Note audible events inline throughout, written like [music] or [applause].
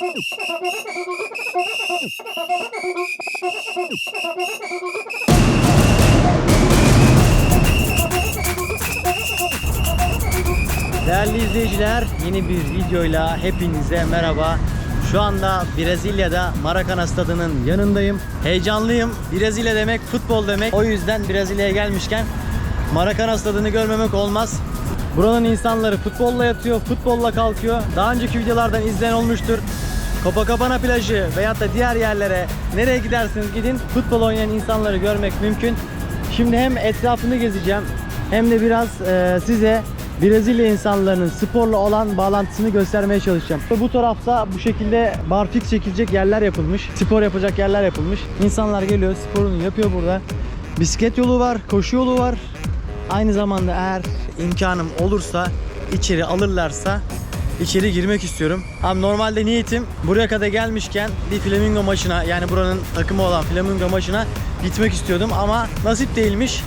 Değerli izleyiciler, yeni bir videoyla hepinize merhaba. Şu anda Brezilya'da Maracanã stadının yanındayım. Heyecanlıyım. Brezilya demek futbol demek. O yüzden Brezilya'ya gelmişken Maracanã stadını görmemek olmaz. Buranın insanları futbolla yatıyor, futbolla kalkıyor. Daha önceki videolardan izleyen olmuştur. Copacabana plajı veyahut da diğer yerlere nereye giderseniz gidin futbol oynayan insanları görmek mümkün. Şimdi hem etrafını gezeceğim hem de biraz e, size Brezilya insanlarının sporla olan bağlantısını göstermeye çalışacağım. Bu tarafta bu şekilde barfix çekilecek yerler yapılmış. Spor yapacak yerler yapılmış. İnsanlar geliyor sporunu yapıyor burada. Bisiklet yolu var, koşu yolu var. Aynı zamanda eğer imkanım olursa içeri alırlarsa içeri girmek istiyorum. Abi normalde niyetim buraya kadar gelmişken bir Flamingo maçına yani buranın takımı olan Flamingo maçına gitmek istiyordum ama nasip değilmiş.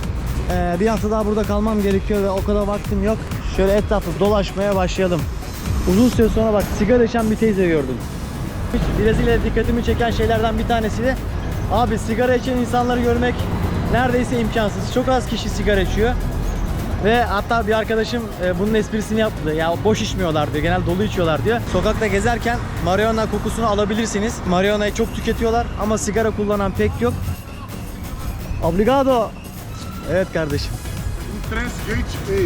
Ee, bir hafta daha burada kalmam gerekiyor ve o kadar vaktim yok. Şöyle etrafı dolaşmaya başlayalım. Uzun süre sonra bak sigara içen bir teyze gördüm. Brezilya'da dikkatimi çeken şeylerden bir tanesi de abi sigara içen insanları görmek neredeyse imkansız. Çok az kişi sigara içiyor. Ve hatta bir arkadaşım e, bunun esprisini yaptı. Ya boş içmiyorlar diyor. Genel dolu içiyorlar diyor. Sokakta gezerken marihuana kokusunu alabilirsiniz. Marihuana'yı çok tüketiyorlar ama sigara kullanan pek yok. Obrigado. Evet kardeşim. Entrance Gate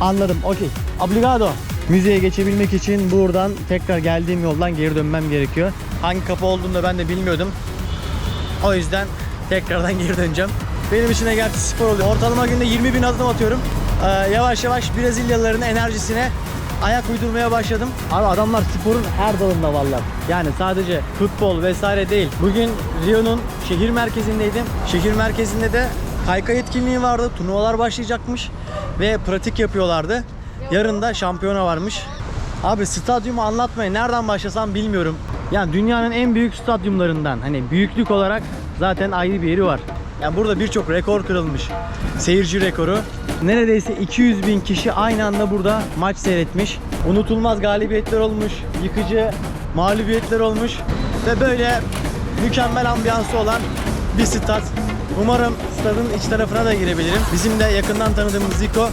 A. Anladım. Okey. Obrigado. Müzeye geçebilmek için buradan tekrar geldiğim yoldan geri dönmem gerekiyor. Hangi kapı olduğunu da ben de bilmiyordum. O yüzden tekrardan geri döneceğim. Benim için de gerçi spor oluyor. Ortalama günde 20 bin adım atıyorum. Ee, yavaş yavaş Brezilyalıların enerjisine ayak uydurmaya başladım. Abi adamlar sporun her dalında vallahi. Yani sadece futbol vesaire değil. Bugün Rio'nun şehir merkezindeydim. Şehir merkezinde de kaykay etkinliği vardı. Turnuvalar başlayacakmış ve pratik yapıyorlardı. Yarın da şampiyona varmış. Abi stadyumu anlatmaya nereden başlasam bilmiyorum. Yani dünyanın en büyük stadyumlarından hani büyüklük olarak zaten ayrı bir yeri var. Yani burada birçok rekor kırılmış. Seyirci rekoru. Neredeyse 200 bin kişi aynı anda burada maç seyretmiş. Unutulmaz galibiyetler olmuş. Yıkıcı mağlubiyetler olmuş. Ve böyle mükemmel ambiyansı olan bir stat. Umarım stadın iç tarafına da girebilirim. Bizim de yakından tanıdığımız Zico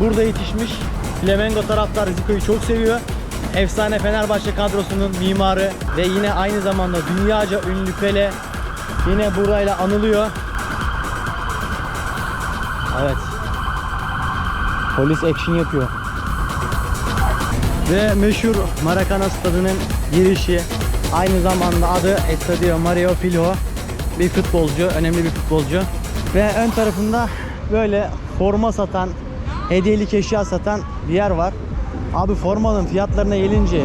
burada yetişmiş. Flamengo taraftar Zico'yu çok seviyor. Efsane Fenerbahçe kadrosunun mimarı ve yine aynı zamanda dünyaca ünlü Pele yine burayla anılıyor. Evet. Polis action yapıyor. Ve meşhur Maracanã stadının girişi aynı zamanda adı Estadio Mario Filho bir futbolcu, önemli bir futbolcu. Ve ön tarafında böyle forma satan, hediyelik eşya satan bir yer var. Abi formanın fiyatlarına gelince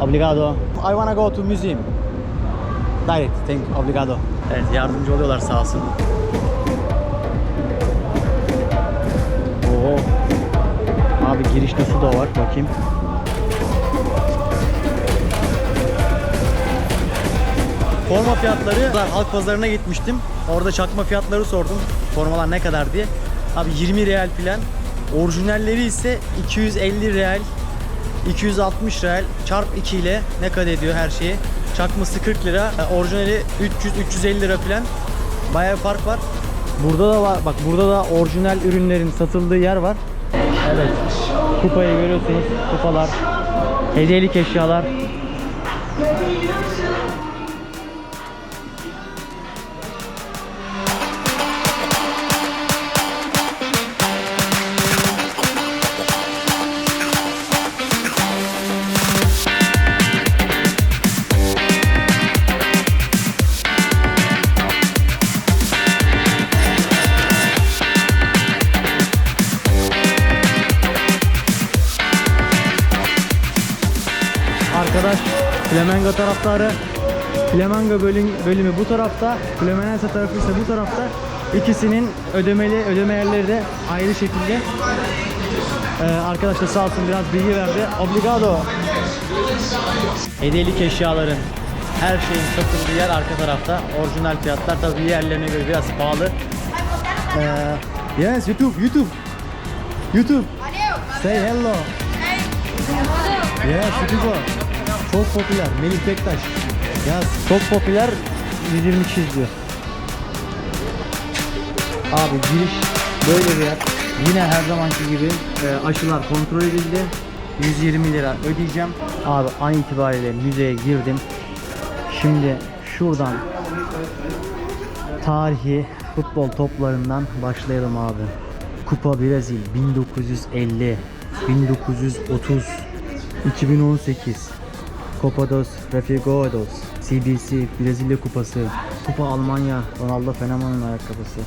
Obrigado. I wanna go to museum. Direct, thank you. Obrigado. Evet yardımcı oluyorlar sağ olsun. Oo. Abi girişte su da var bakayım. Forma fiyatları ben halk pazarına gitmiştim. Orada çakma fiyatları sordum. Formalar ne kadar diye. Abi 20 real filan. Orijinalleri ise 250 real. 260 real çarp 2 ile ne kadar ediyor her şeyi. Çakması 40 lira. Orijinali 300 350 lira filan. Bayağı bir fark var. Burada da var. Bak burada da orijinal ürünlerin satıldığı yer var. Evet. Kupayı görüyorsunuz. Kupalar. Hediyelik eşyalar. Flamengo taraftarı Flamengo bölüm, bölümü bu tarafta Fluminense tarafı ise bu tarafta. İkisinin ödemeli ödeme yerleri de ayrı şekilde. Ee, arkadaşlar sağ olsun biraz bilgi verdi. Obrigado Hediyelik eşyaların her şeyin satıldığı yer arka tarafta. Orijinal fiyatlar tabii yerlerine göre biraz pahalı. Ee, Yes YouTube YouTube. YouTube. Say hello. Ya Studio. Çok popüler. Melih Bektaş. Yaz. Çok popüler. 120 kişi. Abi giriş böyle bir yer. Yine her zamanki gibi e, aşılar kontrol edildi. 120 lira ödeyeceğim. Abi an itibariyle müzeye girdim. Şimdi şuradan tarihi futbol toplarından başlayalım abi. Kupa Brezil 1950, 1930, 2018, Copa dos Refugiados, CBC Brezilya Kupası, Kupa Almanya Ronaldo Fenomen'in ayakkabısı,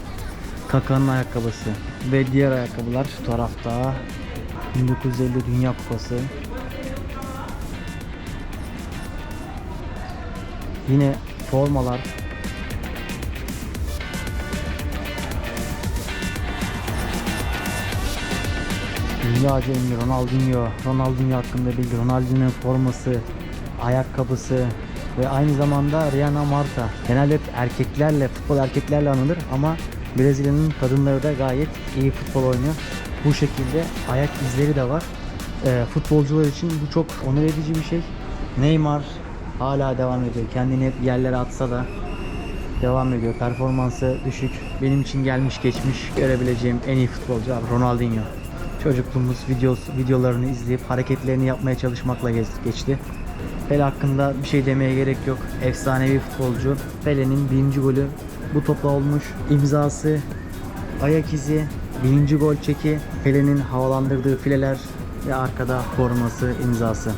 Kaka'nın ayakkabısı ve diğer ayakkabılar. Şu tarafta 1950 Dünya Kupası. Yine formalar. Dünyaca ünlü Ronaldinho, Ronaldinho hakkında bilgi, Ronaldinho'nun forması, ayakkabısı ve aynı zamanda Rihanna Marta. Genelde hep erkeklerle, futbol erkeklerle anılır ama Brezilya'nın kadınları da gayet iyi futbol oynuyor. Bu şekilde ayak izleri de var. Ee, futbolcular için bu çok onur edici bir şey. Neymar hala devam ediyor. Kendini hep yerlere atsa da devam ediyor. Performansı düşük. Benim için gelmiş geçmiş görebileceğim en iyi futbolcu abi Ronaldinho. Çocukluğumuz videosu, videolarını izleyip hareketlerini yapmaya çalışmakla geçti. Pele hakkında bir şey demeye gerek yok. Efsanevi futbolcu. Pele'nin birinci golü bu topla olmuş. İmzası, ayak izi, birinci gol çeki, Pele'nin havalandırdığı fileler ve arkada forması, imzası.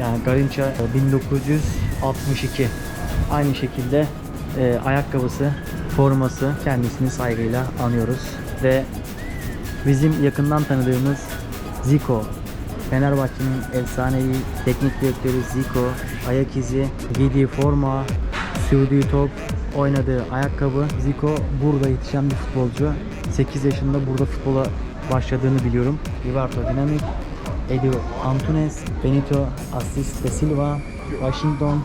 Yani Garincha 1962. Aynı şekilde e, ayakkabısı, forması kendisini saygıyla anıyoruz. Ve bizim yakından tanıdığımız Zico, Fenerbahçe'nin efsanevi teknik direktörü Zico, ayak izi, giydiği forma, sürdüğü top, oynadığı ayakkabı. Zico burada yetişen bir futbolcu. 8 yaşında burada futbola başladığını biliyorum. Liverpool Dinamik, Edu Antunes, Benito Assis de Silva, Washington,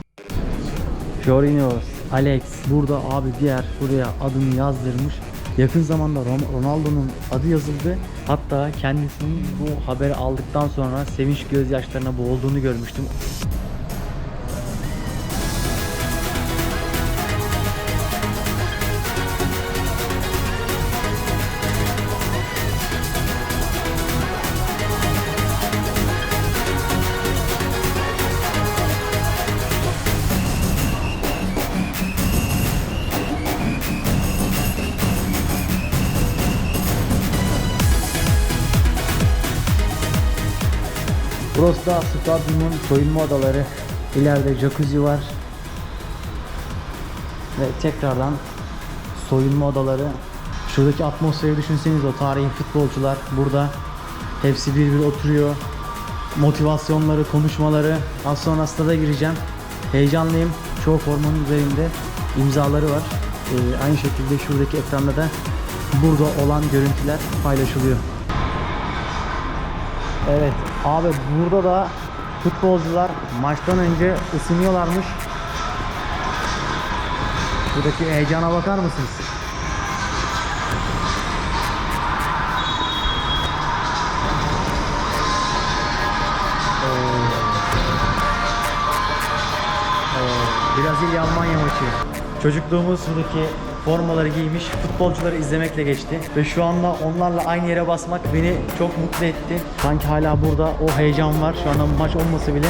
Jorginho, Alex burada abi diğer buraya adını yazdırmış. Yakın zamanda Ronaldo'nun adı yazıldı. Hatta kendisinin bu haberi aldıktan sonra sevinç gözyaşlarına boğulduğunu görmüştüm. Burası da stadyumun soyunma odaları. İleride jacuzzi var. Ve tekrardan soyunma odaları. Şuradaki atmosferi düşünseniz o tarihi futbolcular burada. Hepsi bir bir oturuyor. Motivasyonları, konuşmaları. Az sonra stada gireceğim. Heyecanlıyım. Çoğu formanın üzerinde imzaları var. Ee, aynı şekilde şuradaki ekranda da burada olan görüntüler paylaşılıyor. Evet abi burada da futbolcular maçtan önce ısınıyorlarmış. Buradaki heyecana bakar mısınız? Oo, Brezilya Almanya maçı. Çocukluğumuz buradaki formaları giymiş, futbolcuları izlemekle geçti. Ve şu anda onlarla aynı yere basmak beni çok mutlu etti. Sanki hala burada o heyecan var. Şu anda maç olmasa bile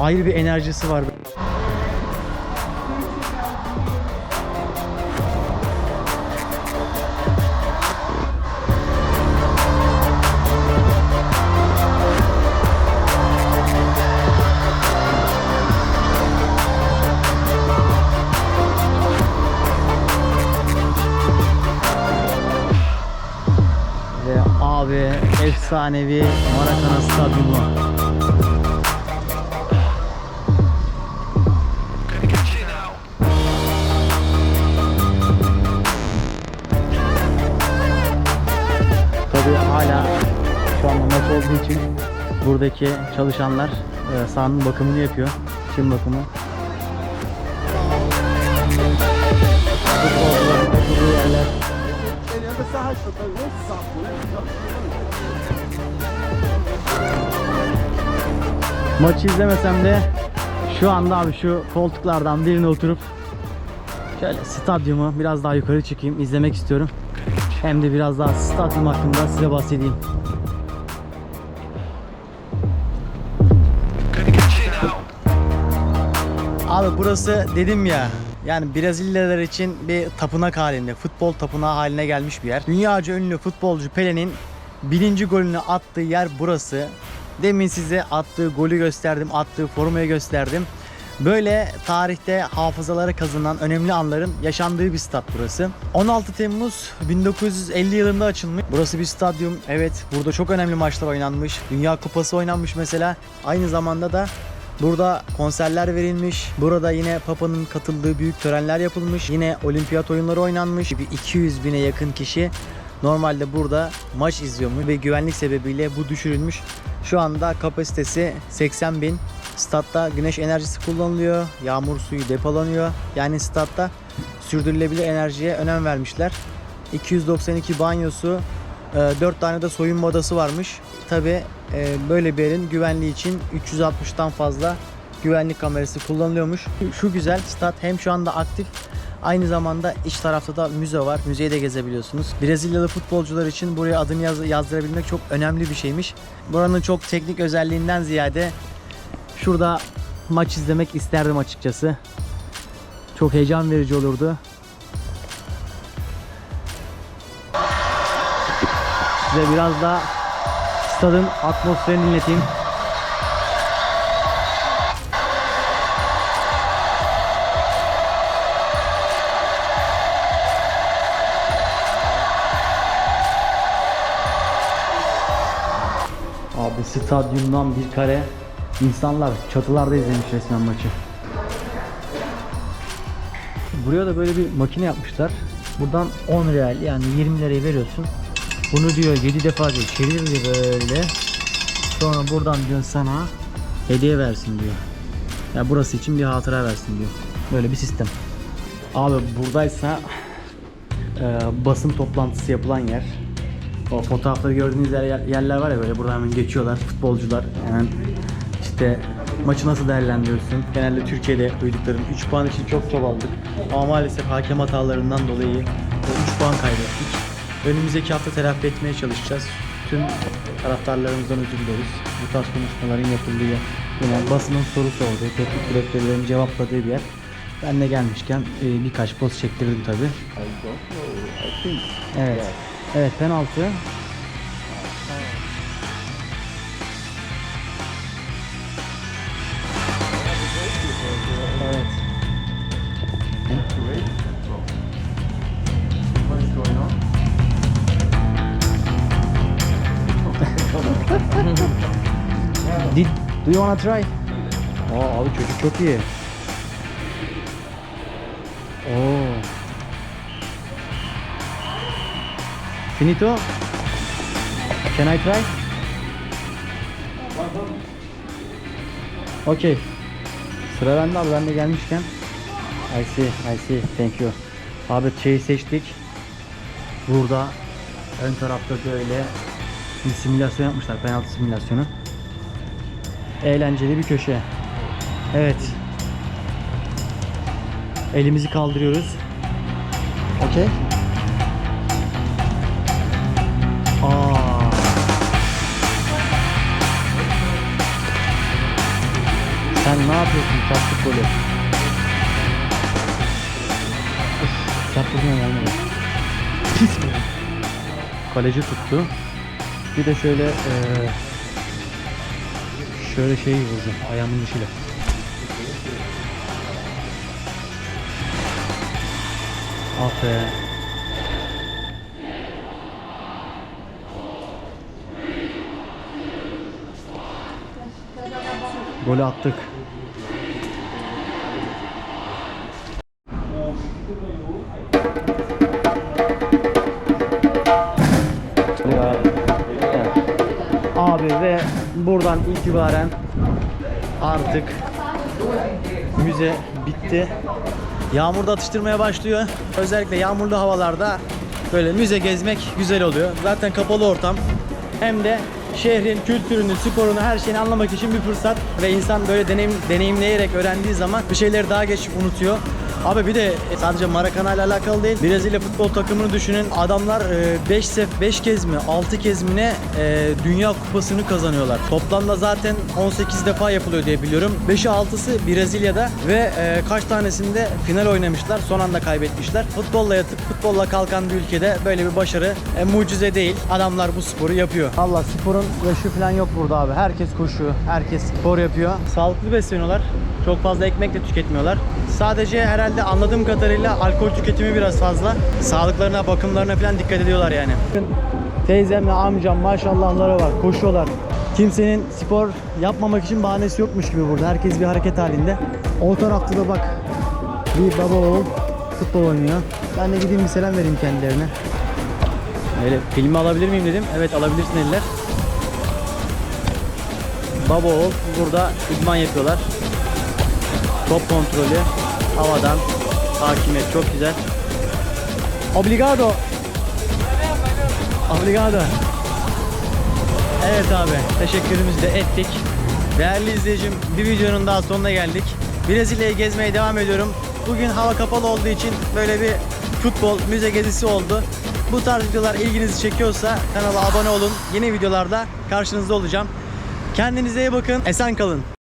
ayrı bir enerjisi var. Efsanevi Maracanã Stadyumu. Tabii hala şu anda maç olduğu için buradaki çalışanlar e, sahanın bakımını yapıyor. Çim bakımı. Futbolcuların oturduğu yerler Maçı izlemesem de şu anda abi şu koltuklardan birine oturup şöyle stadyumu biraz daha yukarı çıkayım izlemek istiyorum. Hem de biraz daha stadyum hakkında size bahsedeyim. Abi burası dedim ya yani Brezilyalılar için bir tapınak halinde, futbol tapınağı haline gelmiş bir yer. Dünyaca ünlü futbolcu Pele'nin birinci golünü attığı yer burası. Demin size attığı golü gösterdim, attığı formayı gösterdim. Böyle tarihte hafızalara kazınan önemli anların yaşandığı bir stat burası. 16 Temmuz 1950 yılında açılmış. Burası bir stadyum. Evet, burada çok önemli maçlar oynanmış. Dünya Kupası oynanmış mesela. Aynı zamanda da Burada konserler verilmiş. Burada yine Papa'nın katıldığı büyük törenler yapılmış. Yine olimpiyat oyunları oynanmış. Bir 200 bine yakın kişi normalde burada maç izliyormuş ve güvenlik sebebiyle bu düşürülmüş. Şu anda kapasitesi 80 bin. Statta güneş enerjisi kullanılıyor. Yağmur suyu depolanıyor. Yani statta sürdürülebilir enerjiye önem vermişler. 292 banyosu, 4 tane de soyunma odası varmış. Tabi böyle bir yerin güvenliği için 360'tan fazla güvenlik kamerası kullanılıyormuş. Şu güzel stat hem şu anda aktif aynı zamanda iç tarafta da müze var. Müzeyi de gezebiliyorsunuz. Brezilyalı futbolcular için buraya adını yaz- yazdırabilmek çok önemli bir şeymiş. Buranın çok teknik özelliğinden ziyade şurada maç izlemek isterdim açıkçası. Çok heyecan verici olurdu. Size biraz da stadın atmosferini dinleteyim. Stadyumdan bir kare insanlar çatılarda izlemiş resmen maçı. Buraya da böyle bir makine yapmışlar. Buradan 10 real yani 20 lirayı veriyorsun. Bunu diyor 7 defa diyor çevir diyor böyle. Sonra buradan diyor sana hediye versin diyor. Ya burası için bir hatıra versin diyor. Böyle bir sistem. Abi buradaysa e, basın toplantısı yapılan yer. O fotoğrafları gördüğünüz yer, yerler var ya böyle buradan hemen geçiyorlar futbolcular. Hemen işte maçı nasıl değerlendiriyorsun? Genelde Türkiye'de duyduklarım 3 puan için çok çabaladık. Ama maalesef hakem hatalarından dolayı 3 puan kaybettik. Önümüzdeki hafta telafi etmeye çalışacağız. Tüm taraftarlarımızdan özür dileriz. Bu tarz konuşmaların yapıldığı yine basının sorusu oldu. Teknik direktörlerin cevapladığı bir yer. Ben de gelmişken e, birkaç post çektirdim tabi. I don't know. I think. Evet. Evet penaltı. Evet. [laughs] Did, do you wanna try? Aa abi çocuk çok iyi. Oo. Finito? Can I try? Okay. Sıra bende abi ben de gelmişken. I see, I see. Thank you. Abi şeyi seçtik. Burada ön tarafta böyle bir simülasyon yapmışlar. Penaltı simülasyonu. Eğlenceli bir köşe. Evet. Elimizi kaldırıyoruz. Okey. Sen ne yapıyorsun çarptık golü? Vurma gelmedi. Pis mi? Kaleci tuttu. Bir de şöyle eee Şöyle şey vuracağım ayağımın dışıyla. Ah be. Golü attık. Abi ve buradan itibaren artık müze bitti. Yağmurda atıştırmaya başlıyor. Özellikle yağmurlu havalarda böyle müze gezmek güzel oluyor. Zaten kapalı ortam. Hem de şehrin kültürünü, sporunu, her şeyini anlamak için bir fırsat ve insan böyle deneyim, deneyimleyerek öğrendiği zaman bir şeyleri daha geç unutuyor. Abi bir de sadece Maracanã ile alakalı değil. Brezilya futbol takımını düşünün. Adamlar 5 sef 5 kez mi 6 kez mi ne e, Dünya Kupası'nı kazanıyorlar. Toplamda zaten 18 defa yapılıyor diye biliyorum. 5'i 6'sı Brezilya'da ve e, kaç tanesinde final oynamışlar. Son anda kaybetmişler. Futbolla yatıp futbolla kalkan bir ülkede böyle bir başarı e, mucize değil. Adamlar bu sporu yapıyor. Allah sporun yaşı falan yok burada abi. Herkes koşuyor. Herkes spor yapıyor. Sağlıklı besleniyorlar. Çok fazla ekmek de tüketmiyorlar. Sadece herhalde anladığım kadarıyla alkol tüketimi biraz fazla. Sağlıklarına, bakımlarına falan dikkat ediyorlar yani. Teyzemle amcam maşallahları var. Koşuyorlar. Kimsenin spor yapmamak için bahanesi yokmuş gibi burada. Herkes bir hareket halinde. O tarafta da bak bir baba oğul futbol oynuyor. Ben de gideyim bir selam vereyim kendilerine. Öyle filmi alabilir miyim dedim. Evet alabilirsin eller. Baba oğul burada idman yapıyorlar. Top kontrolü havadan hakimiyet çok güzel. Obrigado. Obrigado. Evet abi teşekkürümüzü de ettik. Değerli izleyicim bir videonun daha sonuna geldik. Brezilya'yı gezmeye devam ediyorum. Bugün hava kapalı olduğu için böyle bir futbol müze gezisi oldu. Bu tarz videolar ilginizi çekiyorsa kanala abone olun. Yeni videolarda karşınızda olacağım. Kendinize iyi bakın. Esen kalın.